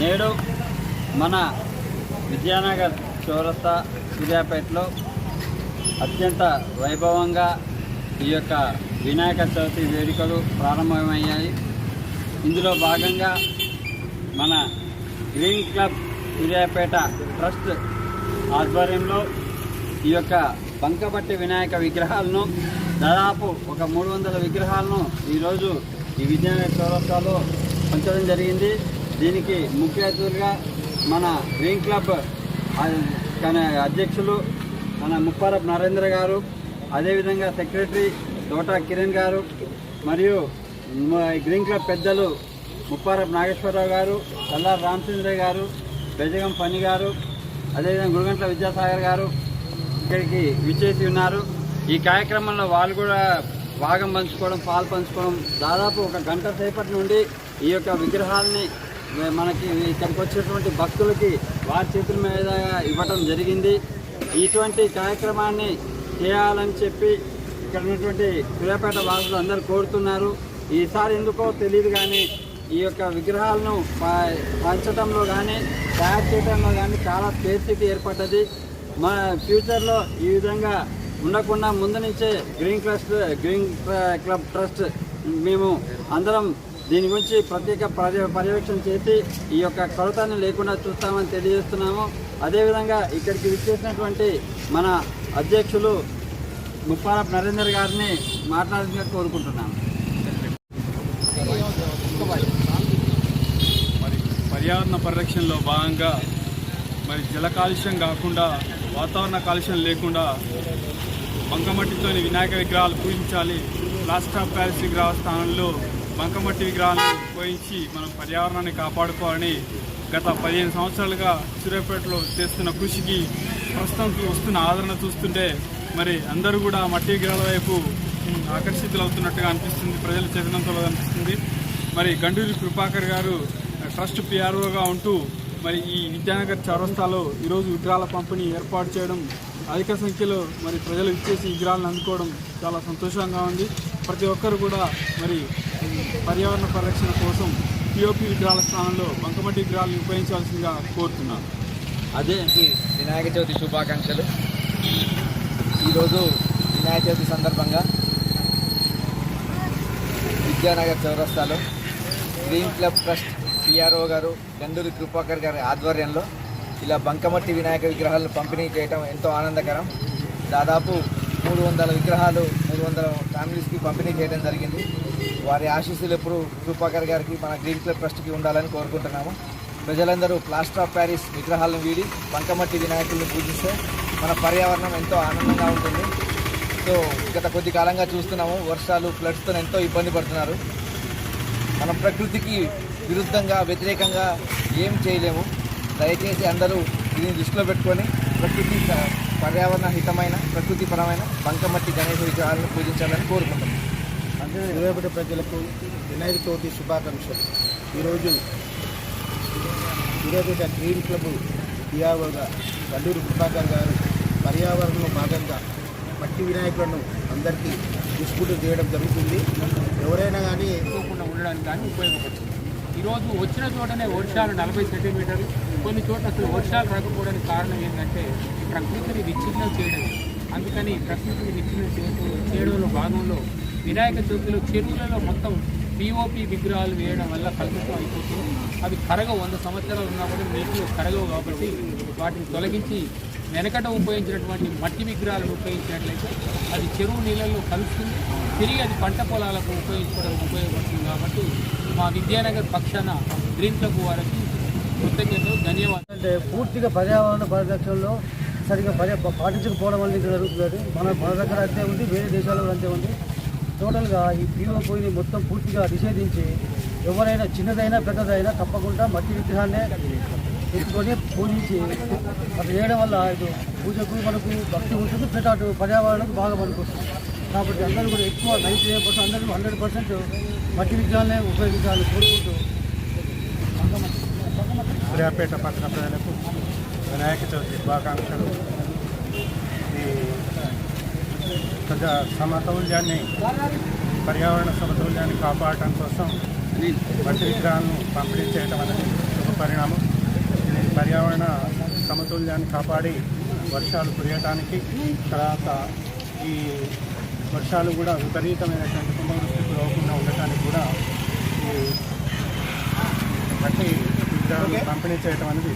నేడు మన విద్యానగర్ చౌరస్తా సూర్యాపేటలో అత్యంత వైభవంగా ఈ యొక్క వినాయక చవితి వేడుకలు ప్రారంభమయ్యాయి. ఇందులో భాగంగా మన గ్రీన్ క్లబ్ సూర్యాపేట ట్రస్ట్ ఆధ్వర్యంలో ఈ యొక్క బంకపట్టి వినాయక విగ్రహాలను దాదాపు ఒక మూడు వందల విగ్రహాలను ఈరోజు ఈ విజయనగర చౌరస్తాలో పంచడం జరిగింది. దీనికి ముఖ్య అతిథులుగా మన గ్రీన్ క్లబ్ తన అధ్యక్షులు మన ముప్పారపు నరేంద్ర గారు అదేవిధంగా సెక్రటరీ తోటా కిరణ్ గారు మరియు గ్రీన్ క్లబ్ పెద్దలు ముప్పారపు నాగేశ్వరరావు గారు చల్లారు రామచంద్ర గారు బెజగం పని గారు అదేవిధంగా గురుగంట్ల విద్యాసాగర్ గారు ఇక్కడికి విచ్చేసి ఉన్నారు. ఈ కార్యక్రమంలో వాళ్ళు కూడా భాగం పంచుకోవడం పాలు పంచుకోవడం దాదాపు ఒక గంట సేపటి నుండి ఈ యొక్క విగ్రహాలని మనకి ఇక్కడికి వచ్చేటువంటి భక్తులకి వారి చేతుల మీద ఇవ్వటం జరిగింది. ఇటువంటి కార్యక్రమాన్ని చేయాలని చెప్పి ఇక్కడ ఉన్నటువంటి సూర్యాపేట వాసులు అందరూ కోరుతున్నారు. ఈసారి ఎందుకో తెలియదు కానీ ఈ యొక్క విగ్రహాలను పంచడంలో కానీ తయారు చేయడంలో కానీ చాలా పరిస్థితి ఏర్పడ్డది. మా ఫ్యూచర్లో ఈ విధంగా ఉండకుండా ముందు నుంచే గ్రీన్ క్లస్ట్ గ్రీన్ క్లబ్ ట్రస్ట్ మేము అందరం దీని గురించి ప్రత్యేక పర్య పర్యవేక్షణ చేసి ఈ యొక్క కొరతను లేకుండా చూస్తామని తెలియజేస్తున్నాము. అదేవిధంగా ఇక్కడికి విచ్చేసినటువంటి మన అధ్యక్షులు ముప్పారపు నరేందర్ గారిని మాట్లాడాలని కోరుకుంటున్నాము. మరి పర్యావరణ పరిరక్షణలో భాగంగా మరి జల కాలుష్యం కాకుండా వాతావరణ కాలుష్యం లేకుండా బంకమట్టితోని వినాయక విగ్రహాలు పూజించాలి. ప్లాస్టర్ ఆఫ్ ప్యారిస్ విగ్రహ స్థానంలో బంకమట్టి విగ్రహాలను ఉపయోగించి మనం పర్యావరణాన్ని కాపాడుకోవాలని గత పదిహేను సంవత్సరాలుగా సూర్యాపేటలో చేస్తున్న కృషికి ప్రస్తుతం వస్తున్న ఆదరణ చూస్తుంటే మరి అందరూ కూడా మట్టి విగ్రహాల వైపు ఆకర్షితులవుతున్నట్టుగా అనిపిస్తుంది ప్రజల చైతన్యంతో అనిపిస్తుంది. మరి గండూరి కృపాకర్ గారు ట్రస్ట్ పిఆర్ఓగా ఉంటూ మరి ఈ విద్యానగర్ చౌరస్తాలో ఈరోజు విగ్రహాల పంపిణీ ఏర్పాటు చేయడం అధిక సంఖ్యలో మరి ప్రజలు ఇచ్చేసి విగ్రహాలను అందుకోవడం చాలా సంతోషంగా ఉంది. ప్రతి ఒక్కరు కూడా మరి పర్యావరణ పరిరక్షణ కోసం పిఓపి విగ్రహాల స్థానంలో బంకమట్టి విగ్రహాలను ఉపయోగించాల్సిందిగా కోరుతున్నాను. అదే వినాయక చవితి శుభాకాంక్షలు. ఈరోజు వినాయక చవితి సందర్భంగా విద్యానగర్ చౌరస్తాలో గ్రీన్ క్లబ్ ట్రస్ట్ పిఆర్ఓ గారు గందూరి కృపాకర్ గారి ఆధ్వర్యంలో ఇలా బంకమట్టి వినాయక విగ్రహాలను పంపిణీ చేయడం ఎంతో ఆనందకరం. దాదాపు మూడు వందల విగ్రహాలు మూడు వందల ఫ్యామిలీస్కి పంపిణీ చేయడం జరిగింది. వారి ఆశీస్సులు ఎప్పుడు కృపాకర్ గారికి మన గ్రీన్ క్లబ్ ట్రస్ట్కి ఉండాలని కోరుకుంటున్నాము. ప్రజలందరూ ప్లాస్టర్ ఆఫ్ ప్యారిస్ విగ్రహాలను వీడి బంకమట్టి వినాయకుల్ని పూజిస్తే మన పర్యావరణం ఎంతో ఆనందంగా ఉంటుంది. సో గత కొద్ది కాలంగా చూస్తున్నాము వర్షాలు ఫ్లడ్స్తో ఎంతో ఇబ్బంది పడుతున్నారు. మనం ప్రకృతికి విరుద్ధంగా వ్యతిరేకంగా ఏం చేయలేము. దయచేసి అందరూ దీన్ని దృష్టిలో పెట్టుకొని ప్రకృతి పర్యావరణ హితమైన ప్రకృతిపరమైన బంకమట్టి గణేష విగ్రహాలను పూజించాలని కోరుకుంటున్నాం. సూర్యాపేట ప్రజలకు వినాయక చవితి శుభాకాంక్షలు. ఈరోజు ఈరోజు గ్రీన్ క్లబ్ పిఆర్ఓగా కల్లూరు కృపాకర్ గారు పర్యావరణంలో భాగంగా మట్టి వినాయకులను అందరికీ డిస్ట్రిబ్యూట్ చేయడం జరుగుతుంది. ఎవరైనా కానీ ఎక్కువకుండా ఉండడానికి కానీ ఉపయోగపడుతుంది. ఈరోజు వచ్చిన చోటనే వర్షాలు నలభై సెంటీమీటర్లు కొన్ని చోట్ల అసలు వర్షాలు రాకపోవడానికి కారణం ఏంటంటే ప్రకృతిని విచ్ఛిన్నం చేయడం. అందుకని ప్రకృతిని విచ్ఛిన్నం చేయడం చేయడంలో భాగంలో వినాయక చవితిలో చెరువులలో మొత్తం పిఓపి విగ్రహాలు వేయడం వల్ల కలుషితం అయిపోతుంది. అవి కరగవు వంద సంవత్సరాలు ఉన్నా కూడా నీటిలో కరగవు కాబట్టి వాటిని తొలగించి వెనకట ఉపయోగించినటువంటి మట్టి విగ్రహాలను ఉపయోగించినట్లయితే అది చెరువు నీళ్ళల్లో కలుస్తుంది. తిరిగి అది పంట పొలాలకు ఉపయోగించుకోవడానికి ఉపయోగపడుతుంది కాబట్టి మా విద్యానగర్ పక్షాన గ్రీన్ క్లబ్ వారికి కృతజ్ఞతలు ధన్యవాదాలు. అంటే పూర్తిగా పర్యావరణ పరిరక్షణలో సరిగ్గా పర్య పాటించకపోవడం వల్ల ఇది జరుగుతుంది మన మన దగ్గర అంతే ఉంది వేరే దేశాల్లో అంతే ఉంది. టోటల్గా ఈ పీఓపోయిని మొత్తం పూర్తిగా నిషేధించి ఎవరైనా చిన్నదైనా పెద్దదైనా తప్పకుండా మట్టి విగ్రహాన్నే ఎత్తుకొని పూజించి అది చేయడం వల్ల ఇటు పూజకు మనకు భక్తి ఉంటుంది ప్లస్ అటు పర్యావరణకు బాగా పనికొస్తుంది. కాబట్టి అందరూ కూడా ఎక్కువ నైన్టీ నైన్ పర్సెంట్ అందరూ హండ్రెడ్ పర్సెంట్ మట్టి విగ్రహాలనే ఉపయోగించాలని కోరుకుంటూ సూర్యాపేట పట్టణ ప్రజలకు వినాయక చవితి శుభాకాంక్షలు. ఈ ప్రజా సమతౌల్యాన్ని పర్యావరణ సమతౌల్యాన్ని కాపాడటం కోసం మట్టి విగ్రహాలను పంపిణీ చేయడం అనేది శుభ పరిణామం. ఇది పర్యావరణ సమతుల్యాన్ని కాపాడి వర్షాలు కురియటానికి తర్వాత ఈ వర్షాలు కూడా విపరీతమైనటువంటి కుంభవృష్టికి లోకుండా ఉండటానికి కూడా ఈ మట్టి పంపిణీ చేయటం అనేది